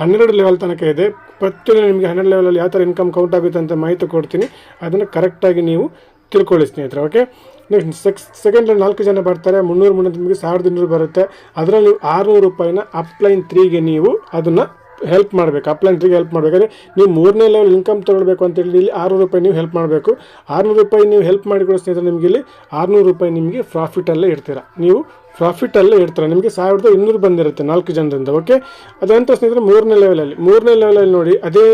ಹನ್ನೆರಡು ಲೆವೆಲ್ ತನಕ ಇದೆ. ಪ್ರತಿಯೊಂದು ನಿಮಗೆ ಹನ್ನೆರಡು ಲೆವೆಲಲ್ಲಿ ಯಾವ ಥರ ಇನ್ಕಮ್ ಕೌಂಟ್ ಆಗುತ್ತೆ ಅಂತ ಮಾಹಿತಿ ಕೊಡ್ತೀನಿ. ಅದನ್ನು ಕರೆಕ್ಟಾಗಿ ನೀವು ತಿಳ್ಕೊಳ್ಳಿ ಸ್ನೇಹಿತರೆ ಓಕೆ ನೆಕ್ಸ್ಟ್ ಸೆಕ್ಸ್ ಸೆಕೆಂಡ್ ನಾಲ್ಕು ಜನ ಬರ್ತಾರೆ. ಮುನ್ನೂರು ಮುನ್ನೂರು ನಿಮಗೆ ಸಾವಿರದ ಇನ್ನೂರು ಬರುತ್ತೆ. ಅದರಲ್ಲಿ ಆರುನೂರು ರೂಪಾಯಿನ ಅಪ್ಲೈನ್ ತ್ರೀಗೆ ನೀವು ಅದನ್ನು ಹೆಲ್ಪ್ ಮಾಡಬೇಕು. ಅಪ್ಲೈನ್ ತ್ರೀಗೆ ಹೆಲ್ಪ್ ಮಾಡಬೇಕಾದ್ರೆ ನೀವು ಮೂರನೇ ಲೆವೆಲ್ ಇನ್ಕಮ್ ತೊಗೊಳ್ಬೇಕು ಅಂತ ಹೇಳಿ ಇಲ್ಲಿ ಆರುನೂರು ರೂಪಾಯಿ ನೀವು ಹೆಲ್ಪ್ ಮಾಡಬೇಕು. ಆರುನೂರು ರೂಪಾಯಿ ನೀವು ಹೆಲ್ಪ್ ಮಾಡಿಕೊಡೋ ಸ್ನೇಹಿತರೆ, ನಿಮಗೆ ಇಲ್ಲಿ ಆರುನೂರು ರೂಪಾಯಿ ನಿಮಗೆ ಪ್ರಾಫಿಟಲ್ಲೇ ಇರ್ತೀರ ನೀವು ಪ್ರಾಫಿಟಲ್ಲೇ ಇಡ್ತಾರೆ. ನಿಮಗೆ ಸಾವಿರದ ಇನ್ನೂರು ಬಂದಿರುತ್ತೆ ನಾಲ್ಕು ಜನರಿಂದ ಓಕೆ ಅದಂತ ಸ್ನೇಹಿತರೆ, ಮೂರನೇ ಲೆವೆಲಲ್ಲಿ ಮೂರನೇ ಲೆವೆಲಲ್ಲಿ ನೋಡಿ, ಅದೇ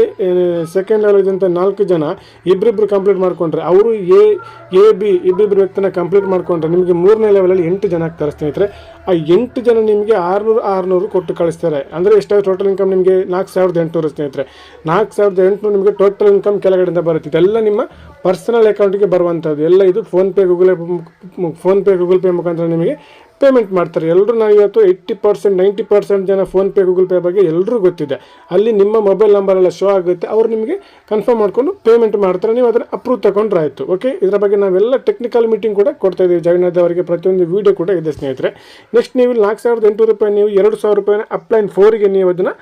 ಸೆಕೆಂಡ್ ಲೆವೆಲ್ ನಾಲ್ಕು ಜನ ಇಬ್ಬರಿಬ್ರು ಕಂಪ್ಲೀಟ್ ಮಾಡ್ಕೊಂಡ್ರೆ, ಅವರು ಎ ಎ, ಬಿ ಇಬ್ಬಿಬ್ಬರು ವ್ಯಕ್ತಿನ ಕಂಪ್ಲೀಟ್ ಮಾಡ್ಕೊಂಡ್ರೆ ನಿಮಗೆ ಮೂರನೇ ಲೆವೆಲಲ್ಲಿ ಎಂಟು ಜನ ಆಗ್ತಾರೆ ಸ್ನೇಹಿತರೆ. ಆ ಎಂಟು ಜನ ನಿಮಗೆ ಆರುನೂರು ಆರುನೂರು ಕೊಟ್ಟು ಕಳಿಸ್ತಾರೆ. ಅಂದರೆ ಎಷ್ಟಾಗುತ್ತೆ ಟೋಟಲ್ ಇನ್ಕಮ್ ನಿಮಗೆ ನಾಲ್ಕು ಸಾವಿರದ ಎಂಟುನೂರು ಸ್ನೇಹಿತರೆ. ನಾಲ್ಕು ಸಾವಿರದ ಎಂಟುನೂರು ನಿಮಗೆ ಟೋಟಲ್ ಇನ್ಕಮ್ ಕೆಳಗಡೆಯಿಂದ ಬರುತ್ತೆ. ಇದೆಲ್ಲ ನಿಮ್ಮ ಪರ್ಸನಲ್ ಅಕೌಂಟಿಗೆ ಬರುವಂಥದ್ದು ಎಲ್ಲ ಇದು PhonePe Google PhonePe Google Pay ಮುಖಾಂತರ ನಿಮಗೆ ಪೇಮೆಂಟ್ ಮಾಡ್ತಾರೆ. ಎಲ್ಲರೂ ನಾವು ಇವತ್ತು ಏಯ್ಟಿ ಪರ್ಸೆಂಟ್ ನೈಂಟಿ ಪರ್ಸೆಂಟ್ ಜನ ಫೋನ್ಪೇ ಗೂಗಲ್ ಪೇ ಬಗ್ಗೆ ಎಲ್ಲರೂ ಗೊತ್ತಿದೆ. ಅಲ್ಲಿ ನಿಮ್ಮ ಮೊಬೈಲ್ ನಂಬರ್ ಎಲ್ಲ ಶೋ ಆಗುತ್ತೆ. ಅವ್ರು ನಿಮಗೆ ಕನ್ಫರ್ಮ್ ಮಾಡಿಕೊಂಡು ಪೇಮೆಂಟ್ ಮಾಡ್ತಾರೆ. ನೀವು ಅದನ್ನು ಅಪ್ರೂವ್ ತಗೊಂಡ್ರೆ ಆಯಿತು. ಓಕೆ ಇದರ ಬಗ್ಗೆ ನಾವೆಲ್ಲ ಟೆಕ್ನಿಕಲ್ ಮೀಟಿಂಗ್ ಕೂಡ ಕೊಡ್ತಾ ಇದ್ದೀವಿ ಜಗನ್ನಾಥ್ ಅವರಿಗೆ ಪ್ರತಿಯೊಂದು ವೀಡಿಯೋ ಕೂಡ ಇದೆ, ಸ್ನೇಹಿತರೆ. ನೆಕ್ಸ್ಟ್ ನೀವು ನಾಲ್ಕು ಸಾವಿರದ ಎಂಟು ರೂಪಾಯಿ ನೀವು ಎರಡು ಸಾವಿರ ರೂಪಾಯಿನ ಅಪ್ಲೈನ್ ಫೋರಿಗೆ ನೀವು ಅದನ್ನು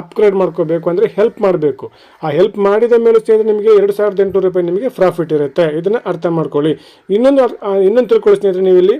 ಅಪ್ಗ್ರೇಡ್ ಮಾಡ್ಕೋಬೇಕು. ಅಂದರೆ ಹೆಲ್ಪ್ ಮಾಡಬೇಕು. ಆ ಹೆಲ್ಪ್ ಮಾಡಿದ ಮೇಲೆ ಸ್ನೇಹಿತರೆ, ನಿಮಗೆ ಎರಡು ಸಾವಿರದ ಎಂಟುನೂರು ರೂಪಾಯಿ ನಿಮಗೆ ಪ್ರಾಫಿಟ್ ಇರುತ್ತೆ. ಇದನ್ನು ಅರ್ಥ ಮಾಡ್ಕೊಳ್ಳಿ. ಇನ್ನೊಂದು ಇನ್ನೊಂದು ತಿಳ್ಕೊಳ್ಳಿ ಸ್ನೇಹಿತರೆ ನೀವು ಇಲ್ಲಿ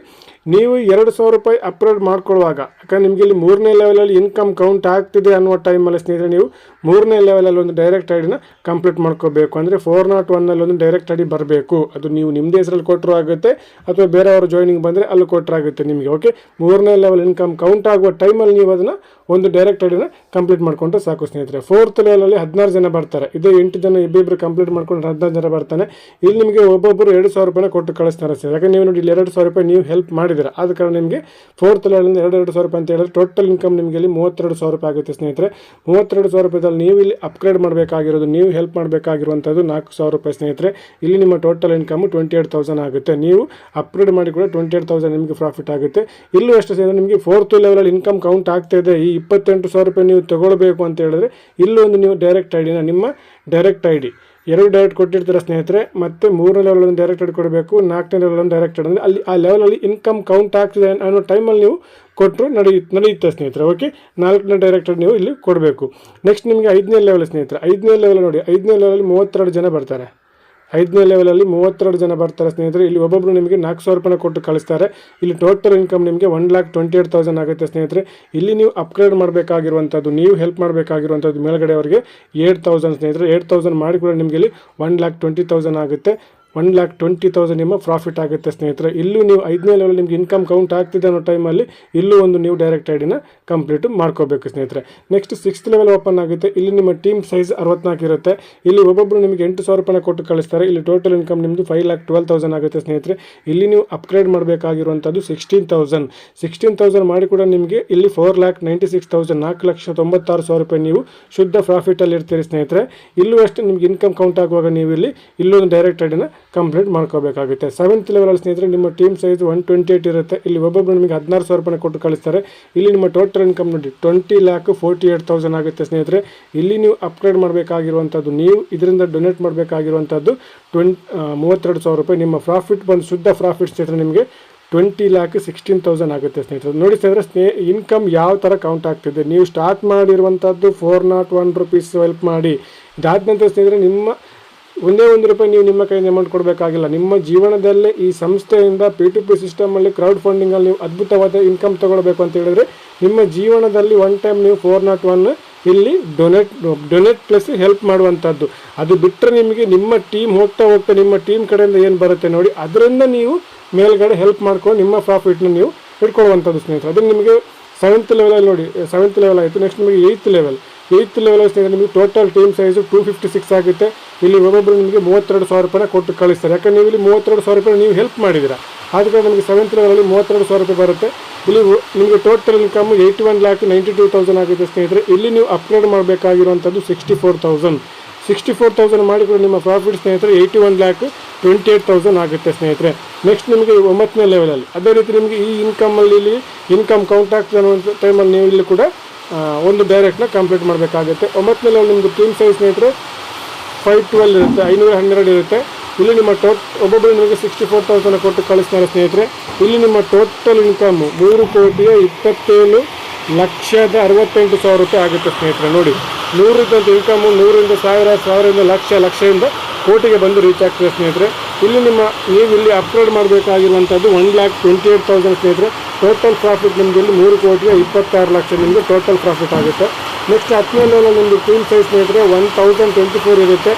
ನೀವು ಎರಡು ಸಾವಿರ ರೂಪಾಯಿ ಅಪ್ಲೋಡ್ ಮಾಡ್ಕೊಳ್ಳುವಾಗ, ಯಾಕಂದ್ರೆ ನಿಮಗೆ ಇಲ್ಲಿ ಮೂರನೇ ಲೆವೆಲಲ್ಲಿ ಇನ್ಕಮ್ ಕೌಂಟ್ ಆಗ್ತಿದೆ ಅನ್ನೋ ಟೈಮಲ್ಲಿ ಸ್ನೇಹಿತರೆ, ನೀವು ಮೂರನೇ ಲೆವೆಲಲ್ಲಿ ಒಂದು ಡೈರೆಕ್ಟ್ ಐಡಿನ ಕಂಪ್ಲೀಟ್ ಮಾಡ್ಕೋಬೇಕು. ಅಂದರೆ ಫೋರ್ ನಾಟ್ ಒನ್ನಲ್ಲಿ ಒಂದು ಡೈರೆಕ್ಟ್ ಐಡಿ ಬರಬೇಕು. ಅದು ನೀವು ನಿಮ್ಮದೇ ಹೆಸರಲ್ಲಿ ಕೊಟ್ಟರು ಆಗುತ್ತೆ, ಅಥವಾ ಬೇರೆಯವರು ಜಾಯ್ನಿಂಗ್ ಬಂದರೆ ಅಲ್ಲಿ ಕೊಟ್ಟರಾಗುತ್ತೆ ನಿಮಗೆ ಓಕೆ ಮೂರನೇ ಲೆವೆಲ್ ಇನ್ಕಮ್ ಕೌಂಟ್ ಆಗುವ ಟೈಮಲ್ಲಿ ನೀವು ಅದನ್ನು ಒಂದು ಡೈರೆಕ್ಟ್ ಐಡಿನ ಕಂಪ್ಲೀಟ್ ಮಾಡ್ಕೊಂಡ್ರೆ ಸಾಕು ಸ್ನೇಹಿತರೆ. ಫೋರ್ತ್ ಲೆವೆಲಲ್ಲಿ ಹದಿನಾರು ಜನ ಬರ್ತಾರೆ. ಇದೇ ಎಂಟು ಜನ ಇಬ್ಬಿಬ್ಬರು ಕಂಪ್ಲೀಟ್ ಮಾಡ್ಕೊಂಡು ಹದಿನಾರು ಜನ ಬರ್ತಾನೆ. ಇಲ್ಲಿ ನಿಮಗೆ ಒಬ್ಬೊಬ್ಬರು ಎರಡು ಸಾವಿರ ರೂಪಾಯಿ ಕೊಟ್ಟು ಕಳಿಸ್ತಾರೆ ಸರ್ ಯಾಕಂದ್ರೆ ನೀವು ನೋಡಿ, ಇಲ್ಲಿ ಎರಡು ಸಾವಿರ ರೂಪಾಯಿ ನೀವು ಹೆಲ್ಪ್ ಮಾಡಿದ್ದೀರಾ ಆದ ಕಾರಣ ನಿಮಗೆ ಫೋರ್ತ್ ಲೆವೆಲಿಂದ ಎರಡು ಎರಡು ಸಾವಿರ ರೂಪಾಯಿ ಅಂತ ಹೇಳಿದ್ರೆ ಟೋಟಲ್ ಇನ್ಕಮ್ ನಿಮಗೆ ಇಲ್ಲಿ ಮೂವತ್ತೆರಡು ಸಾವಿರ ರೂಪಾಯಿ ಆಗುತ್ತೆ ಸ್ನೇಹಿತರೆ. ಮೂವತ್ತೆರಡು ಸಾವಿರ ರೂಪಾಯಿದಲ್ಲಿ ನೀವು ಇಲ್ಲಿ ಅಪ್ಗ್ರೇಡ್ ಮಾಡಬೇಕಾಗಿರೋದು, ನೀವು ಹೆಲ್ಪ್ ಮಾಡಬೇಕಾಗಿರುವಂಥದ್ದು ನಾಲ್ಕು ಸಾವಿರ ರೂಪಾಯಿ ಸ್ನೇಹಿತರೆ. ಇಲ್ಲಿ ನಿಮ್ಮ total income twenty eight thousand ಆಗುತ್ತೆ. ನೀವು ಅಪ್ಗ್ರೇಡ್ ಮಾಡಿ ಕೂಡ ಟ್ವೆಂಟಿ ಏಟ್ ತೌಸಂಡ್ ನಿಮಗೆ ಪ್ರಾಫಿಟ್ ಆಗುತ್ತೆ. ಇಲ್ಲೂ ಎಷ್ಟು ಸ್ನೇಹಿತರೆ, ನಿಮಗೆ ಫೋರ್ತ್ ಲೆವೆಲಲ್ಲಿ ಇನ್ಕಮ್ ಕೌಂಟ್ ಆಗ್ತಾ ಇದೆ. ಈ ಇಪ್ಪತ್ತೆಂಟು ಸಾವಿರ ರೂಪಾಯಿ ನೀವು ತಗೊಳ್ಬೇಕು ಅಂತ ಹೇಳಿದ್ರೆ ಇಲ್ಲೊಂದು ನೀವು ಡೈರೆಕ್ಟ್ ಐ ಡಿನ ನಿಮ್ಮ ಡೈರೆಕ್ಟ್ ಐ ಡಿ ಎರಡು ಡೈರೆಕ್ಟ್ ಕೊಟ್ಟಿರ್ತಾರೆ ಸ್ನೇಹಿತರೆ, ಮತ್ತೆ ಮೂರನೇ ಲೆವೆಲ್ ಒಂದು ಡೈರೆಕ್ಟ್ ಐಡಿ ಕೊಡಬೇಕು, ನಾಲ್ಕನೇ ಲೆವೆಲ್ ಒಂದು ಡೈರೆಕ್ಟ್ ಐಡಿ ಅಂದರೆ ಅಲ್ಲಿ ಆ ಲೆವೆಲಲ್ಲಿ ಇನ್ಕಮ್ ಕೌಂಟ್ ಆಗ್ತಿದೆ ಅನ್ನೋ ಟೈಮಲ್ಲಿ ನೀವು ಕೊಟ್ಟರು ನಡೆಯುತ್ತೆ ನಡೆಯುತ್ತೆ ಸ್ನೇಹಿತರೆ ಓಕೆ ನಾಲ್ಕನೇ ಡೈರೆಕ್ಟೆಡ್ ನೀವು ಇಲ್ಲಿ ಕೊಡಬೇಕು. ನೆಕ್ಸ್ಟ್ ನಿಮಗೆ ಐದನೇ ಲೆವೆಲ್ ಸ್ನೇಹಿತರೆ, ಐದನೇ ಲೆವೆಲ್ ನೋಡಿ, ಐದನೇ ಲೆವೆಲಲ್ಲಿ ಮೂವತ್ತೆರಡು ಜನ ಬರ್ತಾರೆ. ಐದನೇ ಲೆವೆಲಲ್ಲಿ ಮೂವತ್ತೆರಡು ಜನ ಬರ್ತಾರೆ ಸ್ನೇಹಿತರೆ. ಇಲ್ಲಿ ಒಬ್ಬೊಬ್ಬರು ನಿಮಗೆ ನಾಲ್ಕು ಸಾವಿರ ರೂಪಾಯಿ ಕೊಟ್ಟು ಕಳಿಸ್ತಾರೆ. ಇಲ್ಲಿ ಟೋಟಲ್ ಇನ್ಕಮ್ ನಿಮಗೆ one lakh twenty eight thousand ಆಗುತ್ತೆ ಸ್ನೇಹಿತರೆ. ಇಲ್ಲಿ ನೀವು ಅಪ್ಗ್ರೇಡ್ ಮಾಡಬೇಕಾಗಿರುವಂಥದ್ದು, ನೀವು ಹೆಲ್ಪ್ ಮಾಡಬೇಕಾಗಿರುವಂಥದ್ದು ಮೇಲ್ಗಡೆ ಅವರಿಗೆ ಏಟ್ ತೌಸಂಡ್ ಸ್ನೇಹಿತರೆ. ಏಟ್ ತೌಸಂಡ್ ಮಾಡಿ ಕೂಡ ನಿಮಗೆ ಇಲ್ಲಿ ಒನ್ ಲ್ಯಾಕ್ ಟ್ವೆಂಟಿ ತೌಸಂಡ್ ಆಗುತ್ತೆ. ಒನ್ ಲ್ಯಾಕ್ ಟ್ವೆಂಟಿ ತೌಸಂಡ್ ನಿಮ್ಮ ಪ್ರಾಫಿಟ್ ಆಗುತ್ತೆ, ಸ್ನೇಹಿತರೆ. ಇಲ್ಲೂ ನೀವು ಐದನೇ ಲೆವೆಲ್ ನಿಮ್ಗೆ ಇನ್ಕಮ್ ಕೌಂಟ್ ಆಗ್ತಿದೆ ಅನ್ನೋ ಟೈಮಲ್ಲಿ ಇಲ್ಲೂ ಒಂದು ನೀವು ಡೈರೆಕ್ಟ್ ಐಡಿನ ಕಂಪ್ಲೀಟ್ ಮಾಡ್ಕೋಬೇಕು, ಸ್ನೇಹಿತರೆ. ನೆಕ್ಸ್ಟ್ ಸಿಕ್ಸ್ತ್ ಲೆವೆಲ್ ಓಪನ್ ಆಗುತ್ತೆ. ಇಲ್ಲಿ ನಿಮ್ಮ ಟೀಮ್ ಸೈಜ್ ಅರವತ್ನಾಲ್ಕು ಇರುತ್ತೆ. ಇಲ್ಲಿ ಒಬ್ಬೊಬ್ಬರು ನಿಮಗೆ ಎಂಟು ಸಾವಿರ ರೂಪಾಯಿ ಕೊಟ್ಟು ಕಳಿಸ್ತಾರೆ. ಇಲ್ಲಿ ಟೋಟಲ್ ಇನ್ಕಮ್ ನಿಮ್ಮದು ಫೈವ್ ಲ್ಯಾಕ್ ಟ್ವೆಲ್ ತೌಸಂಡ್ ಆಗುತ್ತೆ, ಸ್ನೇಹಿತರೆ. ಇಲ್ಲಿ ನೀವು ಅಪ್ಗ್ರೇಡ್ ಮಾಡಬೇಕಾಗಿರುವಂಥದ್ದು ಸಿಕ್ಸ್ಟೀನ್ ತೌಸಂಡ್ ಸಿಕ್ಸ್ಟೀನ್ ತೌಸಂಡ್ ಮಾಡಿ ಕೂಡ ನಿಮಗೆ ಇಲ್ಲಿ four lakh ninety six thousand ನಾಲ್ಕು ಲಕ್ಷ ತೊಂಬತ್ತಾರು ಸಾವಿರ ರೂಪಾಯಿ ನೀವು ಶುದ್ಧ ಪ್ರಾಫಿಟಲ್ಲಿ ಇರ್ತೀರಿ, ಸ್ನೇಹಿತರೆ. ಇಲ್ಲೂ ಅಷ್ಟೇ ನಿಮ್ಗೆ ಇನ್ಕಮ್ ಕೌಂಟ್ ಆಗುವಾಗ ನೀವು ಇಲ್ಲಿ ಇಲ್ಲೊಂದು ಡೈರೆಕ್ಟ್ ಐಡಿನ ಕಂಪ್ಲೀಟ್ ಮಾಡ್ಕೋಬೇಕಾಗುತ್ತೆ. ಸೆವೆಂತ್ ಲೆವೆಲಲ್ಲಿ ಸ್ನೇಹಿತರೆ, ನಿಮ್ಮ team size one twenty eight ಇರುತ್ತೆ. ಇಲ್ಲಿ ಒಬ್ಬೊಬ್ಬರು ನಿಮಗೆ ಹದಿನಾರು ಸಾವಿರ ರೂಪಾಯಿ ಕೊಟ್ಟು ಕಳಿಸ್ತಾರೆ. ಇಲ್ಲಿ ನಿಮ್ಮ ಟೋಟಲ್ ಇನ್ಕಮ್ ನೋಡಿ twenty lakh forty eight thousand ಆಗುತ್ತೆ ಸ್ನೇಹಿತರೆ. ಇಲ್ಲಿ ನೀವು ಅಪ್ಗ್ರೇಡ್ ಮಾಡಬೇಕಾಗಿರುವಂಥದ್ದು, ನೀವು ಇದರಿಂದ ಡೊನೇಟ್ ಮಾಡಬೇಕಾಗಿರುವಂಥದ್ದು ಟ್ವೆಂಟ್ ಮೂವತ್ತೆರಡು ಸಾವಿರ ರೂಪಾಯಿ. ನಿಮ್ಮ ಪ್ರಾಫಿಟ್ ಬಂದು ಶುದ್ಧ ಪ್ರಾಫಿಟ್ ಸ್ನೇಹಿತರೆ, ನಿಮಗೆ ಟ್ವೆಂಟಿ ಲ್ಯಾಕ್ ಸಿಕ್ಸ್ಟೀನ್ ತೌಸಂಡ್ ಆಗುತ್ತೆ ಸ್ನೇಹಿತರೆ. ನೋಡಿ ಸ್ನೇಹಿತರೆ, ಸ್ನೇ ಇನ್ಕಮ್ ಯಾವ ಥರ ಕೌಂಟ್ ಆಗ್ತಿದೆ? ನೀವು ಸ್ಟಾರ್ಟ್ ಮಾಡಿರುವಂಥದ್ದು four nought one rupees help ಮಾಡಿ. ಇದಾದ ನಂತರ ಸ್ನೇಹಿತರೆ, ನಿಮ್ಮ ಒಂದೇ ಒಂದು ರೂಪಾಯಿ ನೀವು ನಿಮ್ಮ ಕೈಯಿಂದ ಅಮೌಂಟ್ ಕೊಡಬೇಕಾಗಿಲ್ಲ. ನಿಮ್ಮ ಜೀವನದಲ್ಲೇ ಈ ಸಂಸ್ಥೆಯಿಂದ ಪಿ ಟು ಪಿ ಸಿಸ್ಟಮಲ್ಲಿ ಕ್ರೌಡ್ ಫಂಡಿಂಗಲ್ಲಿ ನೀವು ಅದ್ಭುತವಾದ ಇನ್ಕಮ್ ತಗೊಳ್ಬೇಕು ಅಂತ ಹೇಳಿದ್ರೆ ನಿಮ್ಮ ಜೀವನದಲ್ಲಿ ಒನ್ ಟೈಮ್ ನೀವು ಫೋರ್ ನಾಟ್ ಒನ್ ಇಲ್ಲಿ ಡೊನೇಟ್ ಡೊನೇಟ್ ಪ್ಲಸ್ ಹೆಲ್ಪ್ ಮಾಡುವಂಥದ್ದು. ಅದು ಬಿಟ್ಟರೆ ನಿಮಗೆ ನಿಮ್ಮ ಟೀಮ್ ಹೋಗ್ತಾ ಹೋಗ್ತಾ ನಿಮ್ಮ ಟೀಮ್ ಕಡೆಯಿಂದ ಏನು ಬರುತ್ತೆ ನೋಡಿ, ಅದರಿಂದ ನೀವು ಮೇಲ್ಗಡೆ ಹೆಲ್ಪ್ ಮಾಡ್ಕೊಂಡು ನಿಮ್ಮ ಪ್ರಾಫಿಟ್ನ ನೀವು ಇಟ್ಕೊಳ್ಳುವಂಥದ್ದು ಸ್ನೇಹಿತರೆ. ಅದು ನಿಮಗೆ ಸೆವೆಂತ್ ಲೆವೆಲಲ್ಲಿ ನೋಡಿ ಸೆವೆಂತ್ ಲೆವೆಲ್ ಆಯಿತು. ನೆಕ್ಸ್ಟ್ ನಿಮಗೆ ಏಯ್ತ್ ಲೆವೆಲ್ ಏಯ್ತ್ ಲೆವೆಲ್ ಸ್ನೇಹಿತರೆ ನಿಮಗೆ total team size two fifty six ಆಗುತ್ತೆ. ಇಲ್ಲಿ ಒಬ್ಬೊಬ್ಬರು ನಿಮಗೆ ಮೂವತ್ತೆರಡು ಸಾವಿರ ರೂಪಾಯಿನ ಕೊಟ್ಟು ಕಳಿಸ್ತಾರೆ. ಯಾಕಂದ್ರೆ ನೀವು ಇಲ್ಲಿ ಮೂವತ್ತೆರಡು ಸಾವಿರ ರೂಪಾಯಿ ನೀವು ಹೆಲ್ಪ್ ಮಾಡಿದ್ದೀರಾ. ಆದರೆ ನಮಗೆ ಸೆವೆಂತ್ ಲೆವೆಲಲ್ಲಿ ಮೂವತ್ತೆರಡು ಸಾವಿರ ರೂಪಾಯಿ ಬರುತ್ತೆ. ಇಲ್ಲಿ ನಿಮಗೆ total income eighty one lakh ninety two thousand ಆಗುತ್ತೆ ಸ್ನೇಹಿತರೆ. ಇಲ್ಲಿ ನೀವು upgrade ಮಾಡಬೇಕಾಗಿರುವಂಥದ್ದು sixty four thousand sixty four thousand ಮಾಡಿಕೊಂಡು ನಿಮ್ಮ ಪ್ರಾಫಿಟ್ ಸ್ನೇಹಿತರೆ eighty one lakh twenty eight thousand ಆಗುತ್ತೆ ಸ್ನೇಹಿತರೆ. ನೆಕ್ಸ್ಟ್ ನಿಮಗೆ ಒಂಬತ್ತನೇ ಲೆವೆಲಲ್ಲಿ ಅದೇ ರೀತಿ ನಿಮಗೆ ಈ ಇನ್ಕಮಲ್ಲಿ ಇಲ್ಲಿ ಇನ್ಕಮ್ ಕೌಂಟ್ ಆಗ್ತದೆ ಅನ್ನೋ ಟೈಮಲ್ಲಿ ನೀವು ಇಲ್ಲಿ ಕೂಡ ಒಂದು ಡೈರೆಕ್ಟ್ನ ಕಂಪ್ಲೀಟ್ ಮಾಡಬೇಕಾಗುತ್ತೆ. ಒಂಬತ್ತನೇ ನಿಮ್ಮದು ಟೀಮ್ ಸೈಜ್ ಸ್ನೇಹಿತರೆ ಫೈವ್ ಟ್ವೆಲ್ ಇರುತ್ತೆ, ಐನೂರ ಹನ್ನೆರಡು ಇರುತ್ತೆ. ಇಲ್ಲಿ ನಿಮ್ಮ ಟೋಟ್ ಒಬ್ಬೊಬ್ಬರು ನಿಮಗೆ ಸಿಕ್ಸ್ಟಿ ಫೋರ್ ತೌಸಂಡ್ ಕೊಟ್ಟು ಕಳಿಸ್ತಾರೆ ಸ್ನೇಹಿತರೆ. ಇಲ್ಲಿ ನಿಮ್ಮ ಟೋಟಲ್ ಇನ್ಕಮ್ ಮೂರು ಕೋಟಿಯ ಇಪ್ಪತ್ತೇಳು ಲಕ್ಷದ ಅರವತ್ತೆಂಟು ಸಾವಿರ ರೂಪಾಯಿ ಆಗುತ್ತೆ ಸ್ನೇಹಿತರೆ, ನೋಡಿ. ನೂರಿದ್ದಂಥ ಇನ್ಕಮು ನೂರಿಂದ ಸಾವಿರ, ಸಾವಿರದಿಂದ ಲಕ್ಷ, ಲಕ್ಷದಿಂದ ಕೋಟಿಗೆ ಬಂದು ರೀಚ್ ಆಗ್ತದೆ ಸ್ನೇಹಿತರೆ. ಇಲ್ಲಿ ನಿಮ್ಮ, ನೀವು ಇಲ್ಲಿ upgrade ಮಾಡಬೇಕಾಗಿರುವಂಥದ್ದು one lakh twenty eight thousand ಸ್ನೇಹಿತರೆ. ಟೋಟಲ್ ಪ್ರಾಫಿಟ್ ನಿಮಗೆ ಇಲ್ಲಿ ಮೂರು ಕೋಟಿಗೆ ಇಪ್ಪತ್ತಾರು ಲಕ್ಷ ನಿಮಗೆ ಟೋಟಲ್ ಪ್ರಾಫಿಟ್ ಆಗುತ್ತೆ. ನೆಕ್ಸ್ಟ್ ಹತ್ತನೇ ಲೆವೆಲ್ ನಿಮ್ಮದು ಟೀಮ್ ಸೈಜ್ ಸ್ನೇಹಿತರೆ ಒನ್ ತೌಸಂಡ್ ಟ್ವೆಂಟಿ ಫೋರ್ ಇರುತ್ತೆ.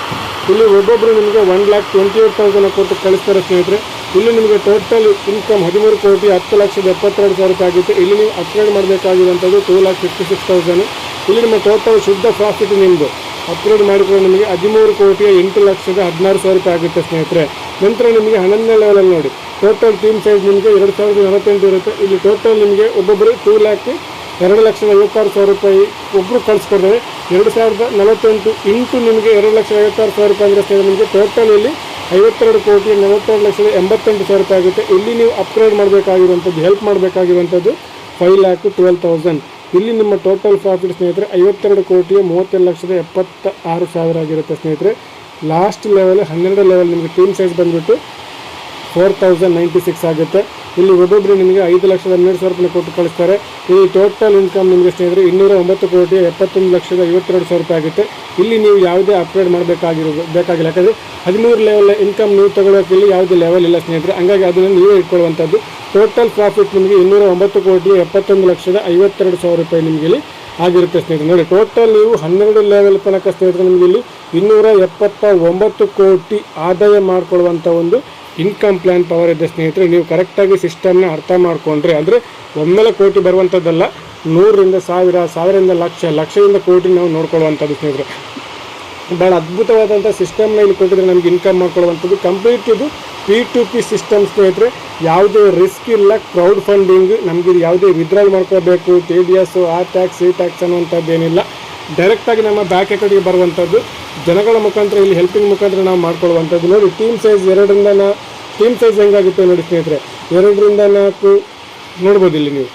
ಇಲ್ಲಿ ಒಬ್ಬೊಬ್ಬರು ನಿಮಗೆ one lakh twenty eight thousand ಕೊಟ್ಟು ಕಳಿಸ್ತಾರೆ ಸ್ನೇಹಿತರೆ. ಇಲ್ಲಿ ನಿಮಗೆ ಟೋಟಲ್ ಇನ್ಕಮ್ ಹದಿಮೂರು ಕೋಟಿ, ಹತ್ತು ಲಕ್ಷದ ಎಪ್ಪತ್ತೆರಡು ಸಾವಿರ ಆಗುತ್ತೆ. ಇಲ್ಲಿ ನೀವು upgrade ಮಾಡಬೇಕಾಗಿರುವಂಥದ್ದು two lakh fifty six thousand ಇಲ್ಲಿ ನಿಮ್ಮ ಟೋಟಲ್ ಶುದ್ಧ ಪ್ರಾಫಿಟ್ ನಿಮ್ಮದು ಅಪ್ಗ್ರೇಡ್ ಮಾಡಿಕೊಂಡು ನಿಮಗೆ ಹದಿಮೂರು ಕೋಟಿಯ ಎಂಟು ಲಕ್ಷದ ಹದಿನಾರು ಸಾವಿರ ರೂಪಾಯಿ ಆಗುತ್ತೆ ಸ್ನೇಹಿತರೆ. ನಂತರ ನಿಮಗೆ ಹನ್ನೊಂದನೇ ಲೆವೆಲಲ್ಲಿ ನೋಡಿ. ಟೋಟಲ್ ಟೀಮ್ ಸೈಜ್ ನಿಮಗೆ ಎರಡು ಸಾವಿರದ ನಲವತ್ತೆಂಟು ಇರುತ್ತೆ. ಇಲ್ಲಿ ಟೋಟಲ್ ನಿಮಗೆ ಒಬ್ಬೊಬ್ಬರು ಟೂ ಲ್ಯಾಕ್ ಎರಡು ಲಕ್ಷದ ಐವತ್ತಾರು ಸಾವಿರ ರೂಪಾಯಿ ಒಬ್ಬರು ಕಳಿಸ್ಕೊಡ್ತಾರೆ. ಎರಡು ಸಾವಿರದ ನಲವತ್ತೆಂಟು ಇಂಟು ನಿಮಗೆ ಎರಡು ಲಕ್ಷದ ಐವತ್ತಾರು ಸಾವಿರ ರೂಪಾಯಿ ಅಂದರೆ ನಿಮಗೆ ಟೋಟಲ್ ಇಲ್ಲಿ ಐವತ್ತೆರಡು ಕೋಟಿ ನಲವತ್ತೆರಡು ಲಕ್ಷದ ಎಂಬತ್ತೆಂಟು ಸಾವಿರ ರೂಪಾಯಿ ಆಗುತ್ತೆ. ಇಲ್ಲಿ ನೀವು ಅಪ್ಗ್ರೇಡ್ ಮಾಡಬೇಕಾಗಿರುವಂಥದ್ದು ಹೆಲ್ಪ್ ಮಾಡಬೇಕಾಗಿರುವಂಥದ್ದು ಫೈವ್ ಲ್ಯಾಕ್ ಟ್ವೆಲ್ ತೌಸಂಡ್ ಇಲ್ಲಿ ನಿಮ್ಮ ಟೋಟಲ್ ಪ್ರಾಫಿಟ್ ಸ್ನೇಹಿತರೆ, ಐವತ್ತೆರಡು ಕೋಟಿಯ ಮೂವತ್ತೆರಡು ಲಕ್ಷದ ಎಪ್ಪತ್ತ ಆರು ಸಾವಿರ ಆಗಿರುತ್ತೆ ಸ್ನೇಹಿತರೆ. ಲಾಸ್ಟ್ ಲೆವೆಲ್ ಹನ್ನೆರಡು ಲೆವೆಲ್ ನಿಮಗೆ ಟೀಮ್ ಸೈಜ್ ಬಂದುಬಿಟ್ಟು ಫೋರ್ ತೌಸಂಡ್ ನೈಂಟಿ ಸಿಕ್ಸ್ ಆಗುತ್ತೆ. ಇಲ್ಲಿ ಒಬ್ಬೊಬ್ಬರು ನಿಮಗೆ ಐದು ಲಕ್ಷದ ಹನ್ನೆರಡು ಸಾವಿರ ರೂಪಾಯಿ ಕೊಟ್ಟು ಕಳಿಸ್ತಾರೆ. ಇಲ್ಲಿ ಟೋಟಲ್ ಇನ್ಕಮ್ ನಿಮಗೆ ಸ್ನೇಹಿತರೆ ಇನ್ನೂರ ಒಂಬತ್ತು ಕೋಟಿ ಎಪ್ಪತ್ತೊಂದು ಲಕ್ಷದ ಐವತ್ತೆರಡು ಸಾವಿರ ರೂಪಾಯಿ ಆಗುತ್ತೆ. ಇಲ್ಲಿ ನೀವು ಯಾವುದೇ ಅಪ್ಗ್ರೇಡ್ ಮಾಡಬೇಕಾಗಿರೋ ಬೇಕಾಗಿಲ್ಲ. ಯಾಕಂದರೆ ಹದಿಮೂರು ಲೆವೆಲ್ ಇನ್ಕಮ್ ನೀವು ತಗೊಳ್ಳೋಕೆ ಇಲ್ಲಿ ಯಾವುದೇ ಲೆವೆಲ್ ಇಲ್ಲ ಸ್ನೇಹಿತರೆ. ಹಂಗಾಗಿ ಅದನ್ನು ನೀವೇ ಇಟ್ಕೊಳ್ಳುವಂಥದ್ದು. ಟೋಟಲ್ ಪ್ರಾಫಿಟ್ ನಿಮಗೆ ಇನ್ನೂರ ಒಂಬತ್ತು ಕೋಟಿ ಎಪ್ಪತ್ತೊಂದು ಲಕ್ಷದ ಐವತ್ತೆರಡು ಸಾವಿರ ರೂಪಾಯಿ ನಿಮಗೆ ಇಲ್ಲಿ ಆಗಿರುತ್ತೆ ಸ್ನೇಹಿತರೆ. ನೋಡಿ ಟೋಟಲ್ ನೀವು ಹನ್ನೆರಡು ಲೆವೆಲ್ ತನಕ ಸ್ನೇಹಿತರೆ, ನಿಮಗೆ ಇಲ್ಲಿ ಇನ್ನೂರ ಎಪ್ಪತ್ತ ಒಂಬತ್ತು ಕೋಟಿ ಆದಾಯ ಮಾಡಿಕೊಳ್ಳುವಂಥ ಒಂದು ಇನ್ಕಮ್ ಪ್ಲ್ಯಾನ್ ಪವರ್ ಇದೆ ಸ್ನೇಹಿತರೆ. ನೀವು ಕರೆಕ್ಟಾಗಿ ಸಿಸ್ಟಮ್ನ ಅರ್ಥ ಮಾಡಿಕೊಂಡ್ರೆ, ಅಂದರೆ ಒಮ್ಮೆಲೆ ಕೋಟಿ ಬರುವಂಥದ್ದಲ್ಲ ನೂರರಿಂದ ಸಾವಿರ ಸಾವಿರದಿಂದ ಲಕ್ಷ, ಲಕ್ಷದಿಂದ ಕೋಟಿ ನಾವು ನೋಡ್ಕೊಳ್ಳುವಂಥದ್ದು ಸ್ನೇಹಿತರೆ. ಭಾಳ ಅದ್ಭುತವಾದಂಥ ಸಿಸ್ಟಮ್ನ ಇಲ್ಲಿ ಕೊಟ್ಟಿದ್ರೆ ನಮಗೆ ಇನ್ಕಮ್ ಮಾಡ್ಕೊಳ್ಳುವಂಥದ್ದು. ಕಂಪ್ಲೀಟ್ ಇದು ಪಿ ಟು ಪಿ ಸಿಸ್ಟಮ್ ಸ್ನೇಹಿತರೆ, ಯಾವುದೇ ರಿಸ್ಕ್ ಇಲ್ಲ ಕ್ರೌಡ್ ಫಂಡಿಂಗ್ ನಮಗೆ ಯಾವುದೇ ವಿಡ್ರಾಲ್ ಮಾಡ್ಕೋಬೇಕು ಟಿ ಡಿ ಎಸ್ ಆ ಟ್ಯಾಕ್ಸ್ ಈ ಟ್ಯಾಕ್ಸ್ ಅನ್ನುವಂಥದ್ದು ಏನಿಲ್ಲ. ಡೈರೆಕ್ಟಾಗಿ ನಮ್ಮ ಬ್ಯಾಂಕ್ ಅಕೌಂಟಿಗೆ ಬರುವಂಥದ್ದು, ಜನಗಳ ಮುಖಾಂತರ ಇಲ್ಲಿ ಹೆಲ್ಪಿಂಗ್ ಮುಖಾಂತರ ನಾವು ಮಾಡ್ಕೊಳ್ಳುವಂಥದ್ದು. ನೋಡಿ ಟೀಮ್ ಸೈಜ್ ಎರಡರಿಂದ ನಾ ಟೀಮ್ ಸೈಜ್ ಹೆಂಗಾಗುತ್ತೆ ನೋಡಿ ಸ್ನೇಹಿತರೆ, ಎರಡರಿಂದ ನಾಲ್ಕು, ನೋಡ್ಬೋದು ಇಲ್ಲಿ ನೀವು.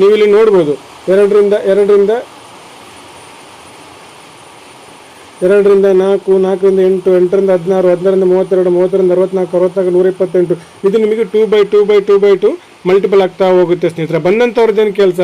ನೀವು ಇಲ್ಲಿ ನೋಡ್ಬೋದು, ಎರಡರಿಂದ ಎರಡರಿಂದ ಎರಡರಿಂದ ನಾಲ್ಕು, ನಾಲ್ಕರಿಂದ ಎಂಟು, ಎಂಟರಿಂದ ಹದಿನಾರು, ಹದಿನಾರರಿಂದ ಮೂವತ್ತೆರಡು, ಮೂವತ್ತರಿಂದ ಅರವತ್ನಾಲ್ಕು ಅರವತ್ನಾಲ್ಕು ನೂರ ಇಪ್ಪತ್ತೆಂಟು. ಇದು ನಿಮಗೆ two by two by two by two multiple ಆಗ್ತಾ ಹೋಗುತ್ತೆ ಸ್ನೇಹಿತರೆ. ಬಂದಂಥವ್ರದ್ದೇನು ಕೆಲಸ?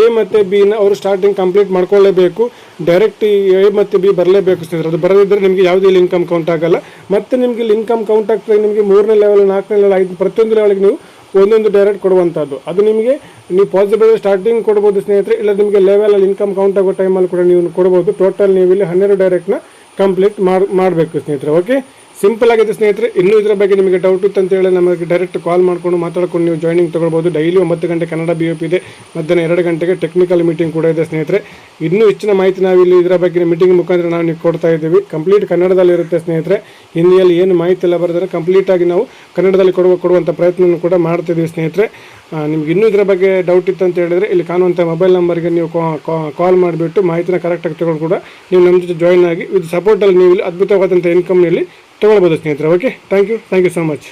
ಎ ಮತ್ತು ಬಿನ ಅವರು ಸ್ಟಾರ್ಟಿಂಗ್ ಕಂಪ್ಲೀಟ್ ಮಾಡ್ಕೊಳ್ಳೇಬೇಕು. ಡೈರೆಕ್ಟ್ ಎ ಮತ್ತು ಬಿ ಬರಲೇಬೇಕು ಸ್ನೇಹಿತರೆ. ಅದು ಬರದಿದ್ದರೆ ನಿಮಗೆ ಯಾವುದೇ ಇಲ್ಲಿ ಇನ್ಕಮ್ ಕೌಂಟ್ ಆಗಲ್ಲ. ಮತ್ತು ನಿಮಗೆ ಇಲ್ಲಿ ಇನ್ಕಮ್ ಕೌಂಟ್ ಆಗ್ತದೆ ನಿಮಗೆ ಮೂರನೇ ಲೆವೆಲ್ ನಾಲ್ಕನೇ ಲೆವೆಲ್ ಐದು, ಪ್ರತಿಯೊಂದು ಲೆವೆಲ್ಗೆ ನೀವು ಒಂದೊಂದು ಡೈರೆಕ್ಟ್ ಕೊಡುವಂಥದ್ದು. ಅದು ನಿಮಗೆ ನೀವು ಪಾಸಿಬಲ್ ಸ್ಟಾರ್ಟಿಂಗ್ ಕೊಡ್ಬೋದು ಸ್ನೇಹಿತರೆ ಇಲ್ಲ ನಿಮಗೆ ಲೆವೆಲಲ್ಲಿ ಇನ್ಕಮ್ ಕೌಂಟ್ ಆಗೋ ಟೈಮಲ್ಲಿ ಕೂಡ ನೀವು ಕೊಡ್ಬೋದು. ಟೋಟಲ್ ನೀವು ಇಲ್ಲಿ ಹನ್ನೆರಡು ಡೈರೆಕ್ಟ್ನ ಕಂಪ್ಲೀಟ್ ಮಾಡಿ, ಮಾಡಬೇಕು ಸ್ನೇಹಿತರೆ ಓಕೆ ಸಿಂಪಲ್ ಆಗಿದೆ ಸ್ನೇಹಿತರೆ, ಇನ್ನೂ ಇದರ ಬಗ್ಗೆ ನಿಮಗೆ ಡೌಟ್ ಇತ್ತು ಅಂತ ಹೇಳಿ ನಮಗೆ ಡೈರೆಕ್ಟ್ ಕಾಲ್ ಮಾಡ್ಕೊಂಡು ಮಾತಾಡ್ಕೊಂಡು ನೀವು ಜಾಯ್ನಿಂಗ್ ತೊಗೊಳ್ಬೋದು. ಡೈಲಿ ಒಂಬತ್ತು ಗಂಟೆ ಕನ್ನಡ ಬಿ ಪಿ ಇದೆ, ಮಧ್ಯಾಹ್ನ ಎರಡು ಗಂಟೆಗೆ ಟೆಕ್ನಿಕಲ್ ಮೀಟಿಂಗ್ ಕೂಡ ಇದೆ ಸ್ನೇಹಿತರೆ. ಇನ್ನೂ ಹೆಚ್ಚಿನ ಮಾಹಿತಿ ನಾವು ಇಲ್ಲಿ ಇದರ ಬಗ್ಗೆ ಮೀಟಿಂಗ್ ಮುಖಾಂತರ ನಾವು ನೀವು ಕೊಡ್ತಾ ಇದ್ದೀವಿ. ಕಂಪ್ಲೀಟ್ ಕನ್ನಡದಲ್ಲಿ ಇರುತ್ತೆ ಸ್ನೇಹಿತರೆ. ಹಿಂದಿಯಲ್ಲಿ ಏನು ಮಾಹಿತಿ ಎಲ್ಲ ಬರೆದರೆ ಕಂಪ್ಲೀಟಾಗಿ ನಾವು ಕನ್ನಡದಲ್ಲಿ ಕೊಡುವ ಕೊಡುವಂಥ ಪ್ರಯತ್ನವನ್ನು ಕೂಡ ಮಾಡ್ತಿದ್ದೀವಿ ಸ್ನೇಹಿತರೆ. ನಿಮ್ಗೆ ಇನ್ನೂ ಇದರ ಬಗ್ಗೆ ಡೌಟ್ ಇತ್ತು ಅಂತ ಹೇಳಿದ್ರೆ ಇಲ್ಲಿ ಕಾಣುವಂಥ ಮೊಬೈಲ್ ನಂಬರ್ಗೆ ನೀವು ಕಾಲ್ ಮಾಡಿಬಿಟ್ಟು ಮಾಹಿತಿನ ಕರೆಕ್ಟಾಗಿ ತಗೊಂಡು ಕೂಡ ನೀವು ನಮ್ಮ ಜೊತೆ ಜಾಯ್ನ್ ಆಗಿ ವಿತ್ ಸಪೋರ್ಟಲ್ಲಿ ನೀವು ಇಲ್ಲಿ ಅದ್ಭುತವಾದಂಥ ಇನ್ಕಮ್ನಲ್ಲಿ ತೊಗೊಳ್ಬೋದು ಸ್ನೇಹಿತರೆ. Okay thank you thank you so much